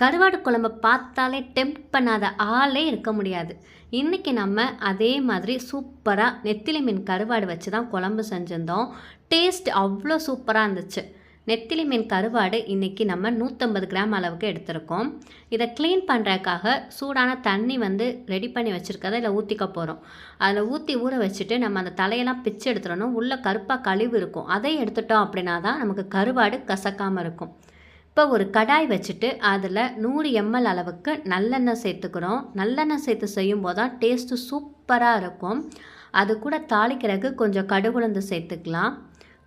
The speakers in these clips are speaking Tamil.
கருவாடு குழம்ப பார்த்தாலே டெம்ப் பண்ணாத ஆளே இருக்க முடியாது. இன்றைக்கி நம்ம அதே மாதிரி சூப்பராக நெத்திலி மீன் கருவாடு வச்சு தான் குழம்பு செஞ்சிருந்தோம். டேஸ்ட் அவ்வளோ சூப்பராக இருந்துச்சு. நெத்திலி மீன் கருவாடு இன்றைக்கி நம்ம நூற்றம்பது கிராம் அளவுக்கு எடுத்திருக்கோம். இதை க்ளீன் பண்ணுறதுக்காக சூடான தண்ணி வந்து ரெடி பண்ணி வச்சுருக்கதை இதில் ஊற்றிக்க போகிறோம் அதில் ஊற்றி ஊற வச்சுட்டு நம்ம அந்த தலையெல்லாம் பிச்சு எடுத்துடணும். உள்ளே கருப்பாக கழிவு இருக்கும். அதை எடுத்துட்டோம் அப்படின்னா தான் நமக்கு கருவாடு கசக்காமல் இருக்கும். இப்போ ஒரு கடாய் வச்சுட்டு அதில் நூறு எம்எல் அளவுக்கு நல்லெண்ணெய் சேர்த்துக்கிறோம். நல்லெண்ணெய் சேர்த்து செய்யும் போது தான் டேஸ்ட்டு சூப்பராக இருக்கும். அது கூட தாளிக்கிறதுக்கு கொஞ்சம் கடுகுலந்து சேர்த்துக்கலாம்.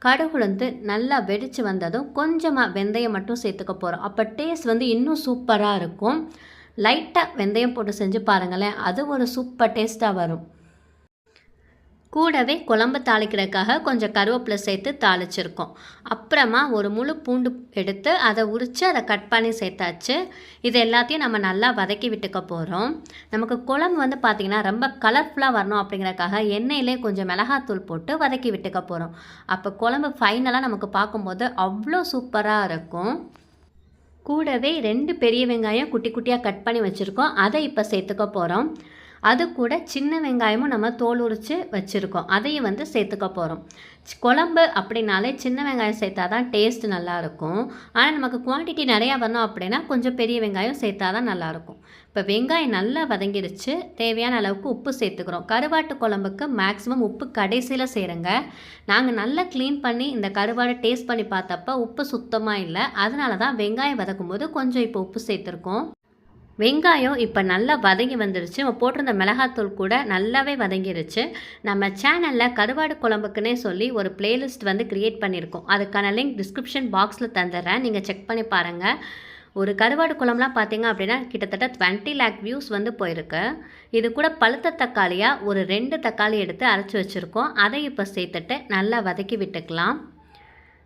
கடுகுலந்து நல்லா வெடித்து வந்ததும் கொஞ்சமாக வெந்தயம் மட்டும் சேர்த்துக்க போகிறோம் அப்போ டேஸ்ட் வந்து இன்னும் சூப்பராக இருக்கும். லைட்டாக வெந்தயம் போட்டு செஞ்சு பாருங்களேன் அது ஒரு சூப்பர் டேஸ்ட்டாக வரும். கூடவே குழம்பு தாளிக்கிறதுக்காக கொஞ்சம் கருவேப்பிலை சேர்த்து தாளிச்சிருக்கோம். அப்புறமா ஒரு முழு பூண்டு எடுத்து அதை உரித்து அதை கட் பண்ணி சேர்த்தாச்சு. இது எல்லாத்தையும் நம்ம நல்லா வதக்கி விட்டுக்க போகிறோம் நமக்கு குழம்பு வந்து பார்த்திங்கன்னா ரொம்ப கலர்ஃபுல்லாக வரணும் அப்படிங்கிறக்காக எண்ணெயிலே கொஞ்சம் மிளகாத்தூள் போட்டு வதக்கி விட்டுக்க போகிறோம் அப்போ குழம்பு ஃபைனலாக நமக்கு பார்க்கும்போது அவ்வளோ சூப்பராக இருக்கும். கூடவே ரெண்டு பெரிய வெங்காயம் குட்டி குட்டியாக கட் பண்ணி வச்சுருக்கோம். அதை இப்போ சேர்த்துக்க போகிறோம் அது கூட சின்ன வெங்காயமும் நம்ம தோல் உரித்து வச்சுருக்கோம். அதையும் வந்து சேர்த்துக்க போகிறோம் குழம்பு அப்படின்னாலே சின்ன வெங்காயம் சேர்த்தா தான் டேஸ்ட் நல்லாயிருக்கும் ஆனால் நமக்கு குவான்டிட்டி நிறையா வரணும் அப்படின்னா கொஞ்சம் பெரிய வெங்காயம் சேர்த்தா தான் நல்லாயிருக்கும் இப்போ வெங்காயம் நல்லா வதங்கிடுச்சு. தேவையான அளவுக்கு உப்பு சேர்த்துக்கிறோம். கருவாட்டு குழம்புக்கு மேக்ஸிமம் உப்பு கடைசியில் செய்கிறேங்க நாங்கள் நல்லா க்ளீன் பண்ணி இந்த கருவாடை டேஸ்ட் பண்ணி பார்த்தப்ப உப்பு சுத்தமாக இல்லை. அதனால தான் வெங்காயம் வதக்கும் போது கொஞ்சம் இப்போ உப்பு சேர்த்துருக்கோம். வெங்காயம் இப்போ நல்லா வதங்கி வந்துருச்சு. நம்ம போட்டிருந்த மிளகாத்தூள் கூட நல்லாவே வதங்கிருச்சு. நம்ம சேனலில் கருவாடு குழம்புக்குன்னே சொல்லி ஒரு பிளேலிஸ்ட் வந்து க்ரியேட் பண்ணியிருக்கோம் அதுக்கான லிங்க் டிஸ்கிரிப்ஷன் பாக்ஸில் தந்துடுறேன் நீங்கள் செக் பண்ணி பாருங்கள் ஒரு கருவாடு குழம்புலாம் பார்த்தீங்க அப்படின்னா கிட்டத்தட்ட டுவெண்ட்டி லேக் வியூஸ் வந்து போயிருக்கு. இது கூட பழுத்த தக்காளியாக ஒரு ரெண்டு தக்காளி எடுத்து அரைச்சி வச்சுருக்கோம். அதை இப்போ சேர்த்துட்டு நல்லா வதக்கி விட்டுக்கலாம்.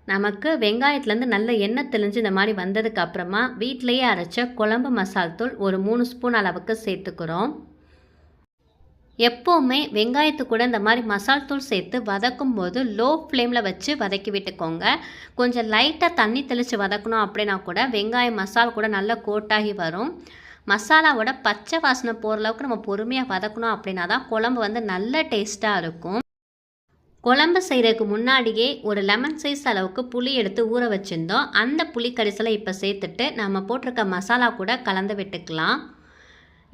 நமக்கு வெங்காயத்துலேருந்து நல்ல எண்ணெய் தெளிஞ்சு இந்த மாதிரி வந்ததுக்கு அப்புறமா வீட்டிலையே அரைச்ச குழம்பு மசால் தூள் ஒரு மூணு ஸ்பூன் அளவுக்கு சேர்த்துக்கிறோம். எப்போவுமே வெங்காயத்து கூட இந்த மாதிரி மசால் தூள் சேர்த்து வதக்கும் போது லோ ஃப்ளேமில் வச்சு வதக்கி விட்டுக்கோங்க. கொஞ்சம் லைட்டாக தண்ணி தெளித்து வதக்கணும் அப்படின்னா கூட வெங்காயம் மசால் கூட நல்லா கோட்டாகி வரும். மசாலாவோட பச்சை வாசனை போகிற அளவுக்கு நம்ம பொறுமையாக வதக்கணும் அப்படின்னா தான் குழம்பு வந்து நல்ல டேஸ்ட்டாக இருக்கும். குழம்பு செய்கிறதுக்கு முன்னாடியே ஒரு லெமன் சைஸ் அளவுக்கு புளி எடுத்து ஊற வச்சுருந்தோம். அந்த புளி கரிசலை இப்போ சேர்த்துட்டு நம்ம போட்டிருக்க மசாலா கூட கலந்து விட்டுக்கலாம்.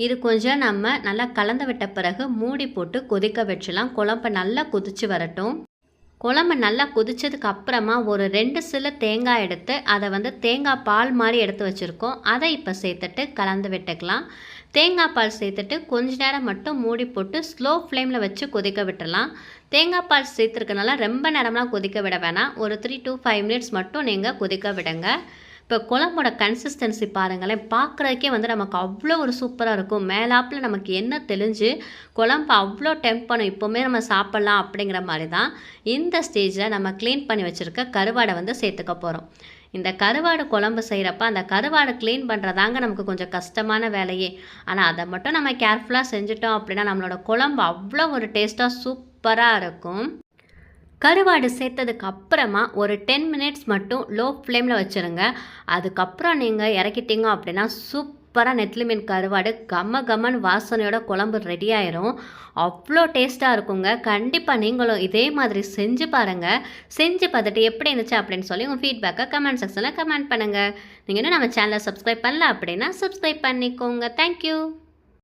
இது கொஞ்சம் நம்ம நல்லா கலந்து விட்ட பிறகு மூடி போட்டு கொதிக்க வச்சிடலாம். குழம்பு நல்லா கொதிச்சு வரட்டும். குழம்பு நல்லா கொதிச்சதுக்கு அப்புறமா ஒரு ரெண்டு சில தேங்காய் எடுத்து அதை வந்து தேங்காய் பால் மாதிரி எடுத்து வச்சுருக்கோம். அதை இப்போ சேர்த்துட்டு கலந்து விட்டுக்கலாம். தேங்காய் பால் சேர்த்துட்டு கொஞ்ச நேரம் மட்டும் மூடி போட்டு ஸ்லோ ஃப்ளேமில் வச்சு கொதிக்க விட்டுடலாம் தேங்காய் பால் சேர்த்துருக்கனால ரொம்ப நேரம்லாம் கொதிக்க விட வேணாம். ஒரு த்ரீ டு ஃபைவ் மினிட்ஸ் மட்டும் நீங்கள் கொதிக்க விடுங்க. இப்போ குழம்போட கன்சிஸ்டன்சி பாருங்களேன். பார்க்குறதுக்கே வந்து நமக்கு அவ்வளோ ஒரு சூப்பராக இருக்கும். மேலாப்பில் நமக்கு என்ன தெளிஞ்சு குழம்பு அவ்வளோ டெம்ப் பண்ணும். இப்போவுமே நம்ம சாப்பிட்லாம் அப்படிங்கிற மாதிரி தான் இந்த ஸ்டேஜில் நம்ம க்ளீன் பண்ணி வச்சுருக்க கருவாடை வந்து சேர்த்துக்க போகிறோம் இந்த கருவாடு குழம்பு செய்கிறப்ப அந்த கருவாடை க்ளீன் பண்ணுறதாங்க நமக்கு கொஞ்சம் கஷ்டமான வேலையே. ஆனால் அதை மட்டும் நம்ம கேர்ஃபுல்லாக செஞ்சுட்டோம் அப்படின்னா நம்மளோட குழம்பு அவ்வளோ ஒரு டேஸ்ட்டாக சூப்பராக இருக்கும். கருவாடு சேர்த்ததுக்கு அப்புறமா ஒரு டென் மினிட்ஸ் மட்டும் லோ ஃப்ளேமில் வச்சுருங்க. அதுக்கப்புறம் நீங்கள் இறக்கிட்டீங்க அப்படின்னா சூப்பராக நெத்திலி மீன் கருவாடு கம்ம கம்மன் வாசனையோட குழம்பு ரெடி ஆயிரும். அவ்வளோ டேஸ்ட்டாக இருக்குங்க. கண்டிப்பாக நீங்களும் இதே மாதிரி செஞ்சு பாருங்கள் செஞ்சு பார்த்துட்டு எப்படி இருந்துச்சு அப்படின்னு சொல்லி உங்கள் ஃபீட்பேக்கை கமெண்ட் செக்ஷனில் கமெண்ட் பண்ணுங்கள் நீங்கள் இன்னும் நம்ம சேனலை சப்ஸ்கிரைப் பண்ணல அப்படின்னா சப்ஸ்கிரைப் பண்ணிக்கோங்க. தேங்க்யூ